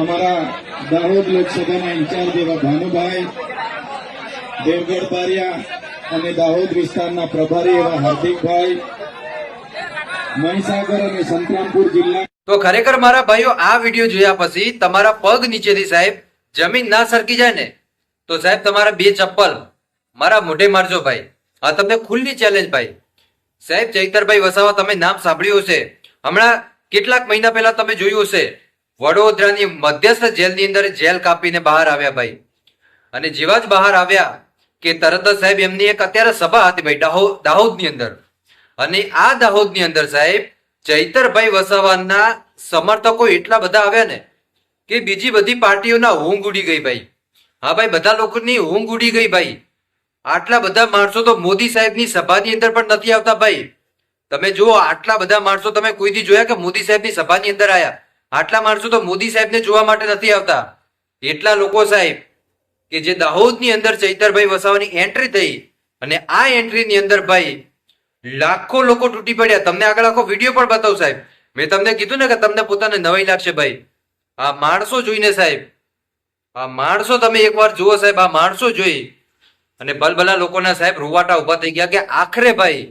અમારા દાહોદ લોકસભાના ઇન્ચાર્જ એવા ભાનુભાઈ, દેવગઢ બારિયા અને દાહોદ વિસ્તારના પ્રભારી એવા હાર્દિકભાઈ, મહીસાગર અને સંતરામપુર જિલ્લા તો ખરેખર મારા ભાઈઓ, આ વીડિયો જોયા પછી તમારા પગ નીચેથી સાહેબ જમીન ના સરકી જાય ને, તો સાહેબ તમારા બે ચપ્પલ, મારા મોઢે મારજો ભાઈ. આ તમને ખુલ્લી ચેલેન્જ ભાઈ. સાહેબ, ચૈતરભાઈ વસાવા, તમે નામ સાંભળ્યું હશે. હમણાં કેટલાક મહિના પહેલા તમે જોયું હશે. વડોદરાની મધ્યસ્થ જેલની અંદર જેલ કાપીને બહાર આવ્યા ભાઈ. અને જેવા જ બહાર આવ્યા કે તરત જ સાહેબ એમની એક અત્યારે સભા હતી ભાઈ દાહોદ દાહોદની અંદર. અને આ દાહોદની અંદર સાહેબ ચૈતરભાઈ વસાવાના સમર્થકો એટલા બધા આવ્યા ને કે બીજી બધી પાર્ટીઓના ઊંઘ ઉડી ગઈ ભાઈ. હા ભાઈ, બધા લોકોની ઊંઘ ઉડી ગઈ ભાઈ. આટલા બધા માણસો તો મોદી સાહેબની સભાની અંદર પણ નથી આવતા ભાઈ. તમે જુઓ, આટલા બધા માણસો તમે કોઈથી જોયા કે મોદી સાહેબની સભાની અંદર આયા? આટલા માણસો તો મોદી સાહેબને જોવા માટે નથી આવતા. એટલા લોકો સાહેબ કે જે દાહોદની અંદર ચૈતરભાઈ વસાવાની એન્ટ્રી થઈ અને આ એન્ટ્રીની અંદર ભાઈ લાખો લોકો તૂટી પડ્યા. તમને આગળ આખો વીડિયો પણ બતાવું સાહેબ. મેં તમને કીધું ને કે તમને પોતાને નવાઈ લાગશે ભાઈ. આ માણસો જોઈને સાહેબ, આ માણસો તમે એકવાર જુઓ સાહેબ, આ માણસો જોઈ અને ભલભલા લોકોના સાહેબ રૂવાટા ઊભા થઈ ગયા કે આખરે ભાઈ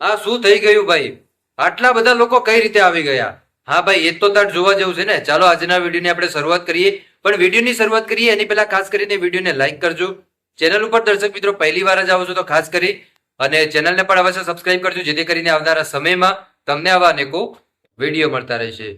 આ શું થઈ ગયું ભાઈ? આટલા બધા લોકો કઈ રીતે આવી ગયા? હા ભાઈ, એ તો તાર જોવા જેવું છે ને. ચાલો આજના વિડીયોની આપણે શરૂઆત કરીએ. પણ વિડીયોની શરૂઆત કરીએ, એની પહેલા ખાસ કરીને વિડીયોને લાઈક કરજો. ચેનલ ઉપર દર્શક મિત્રો પહેલી વાર જ આવો છો તો ખાસ કરી. અને ચેનલને પણ અવશ્ય સબસ્ક્રાઇબ કરજો, જેથી કરીને આવનારા સમયમાં તમને આવા અનેકો વીડિયો મળતા રહેશે.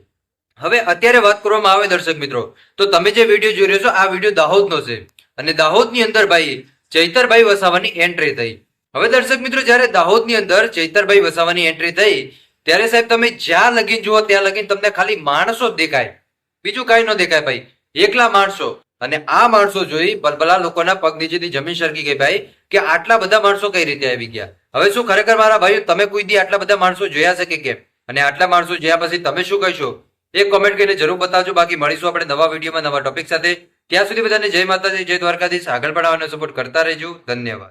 હવે અત્યારે વાત કરવામાં આવે દર્શક મિત્રો, તો તમે જે વીડિયો જોઈ રહ્યો છો, આ વીડિયો દાહોદનો છે. અને દાહોદની અંદર ભાઈ, ચૈતરભાઈ વસાવાની એન્ટ્રી થઈ. હવે દર્શક મિત્રો, જ્યારે દાહોદની અંદર ચૈતરભાઈ વસાવાની એન્ટ્રી થઈ ત્યારે સાહેબ તમે જ્યાં લગીન જુઓ, ત્યાં લગીન તમને ખાલી માણસો જ દેખાય. બીજું કાંઈ ન દેખાય ભાઈ. એકલા માણસો. અને આ માણસો જોઈ બલબલા લોકોના પગ નીચેથી જમીન સરકી ગઈ ભાઈ, કે આટલા બધા માણસો કઈ રીતે આવી ગયા? હવે શું ખરેખર મારા ભાઈઓ તમે કોઈ દી આટલા બધા માણસો જોયા છે કે કેમ? અને આટલા માણસો જોયા પછી તમે શું કહેશો? એક કોમેન્ટ કરીને જરૂર બતાવજો. બાકી મળીશું આપણે નવા વિડીયોમાં નવા ટોપિક સાથે. ત્યાં સુધી બધાને જય માતાજી, જય દ્વારકાધીશ. આગળ પણ સપોર્ટ કરતા રહેજો. ધન્યવાદ.